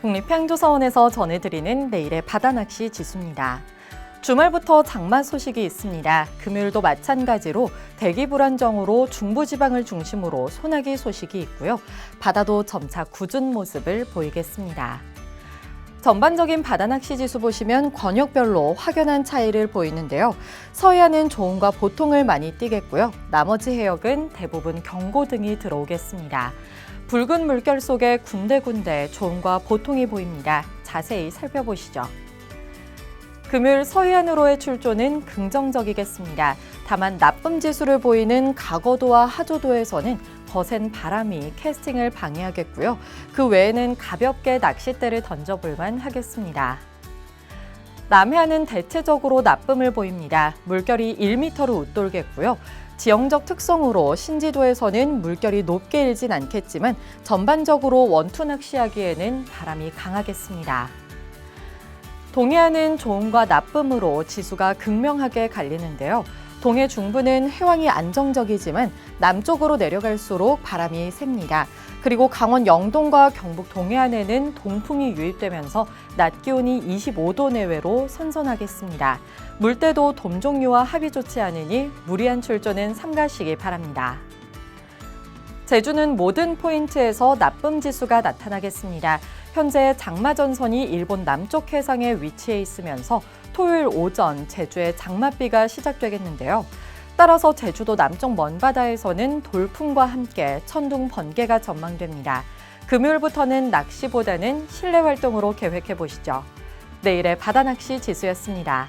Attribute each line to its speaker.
Speaker 1: 국립해양조사원에서 전해드리는 내일의 바다낚시 지수입니다. 주말부터 장마 소식이 있습니다. 금요일도 마찬가지로 대기 불안정으로 중부지방을 중심으로 소나기 소식이 있고요. 바다도 점차 굳은 모습을 보이겠습니다. 전반적인 바다낚시 지수 보시면 권역별로 확연한 차이를 보이는데요. 서해안은 좋음과 보통을 많이 띠겠고요. 나머지 해역은 대부분 경고 등이 들어오겠습니다. 붉은 물결 속에 군데군데 좋음과 보통이 보입니다. 자세히 살펴보시죠. 금요일 서해안으로의 출조는 긍정적이겠습니다. 다만 나쁨 지수를 보이는 가거도와 하조도에서는 거센 바람이 캐스팅을 방해하겠고요. 그 외에는 가볍게 낚싯대를 던져볼만 하겠습니다. 남해안은 대체적으로 나쁨을 보입니다. 물결이 1m로 웃돌겠고요. 지형적 특성으로 신지도에서는 물결이 높게 일진 않겠지만 전반적으로 원투 낚시하기에는 바람이 강하겠습니다. 동해안은 좋음과 나쁨으로 지수가 극명하게 갈리는데요. 동해 중부는 해왕이 안정적이지만 남쪽으로 내려갈수록 바람이 셉니다. 그리고 강원 영동과 경북 동해안에는 동풍이 유입되면서 낮 기온이 25도 내외로 선선하겠습니다. 물때도 돔 종류와 합이 좋지 않으니 무리한 출조는 삼가시기 바랍니다. 제주는 모든 포인트에서 나쁨 지수가 나타나겠습니다. 현재 장마 전선이 일본 남쪽 해상에 위치해 있으면서 토요일 오전 제주에 장맛비가 시작되겠는데요. 따라서 제주도 남쪽 먼바다에서는 돌풍과 함께 천둥 번개가 전망됩니다. 금요일부터는 낚시보다는 실내 활동으로 계획해 보시죠. 내일의 바다 낚시 지수였습니다.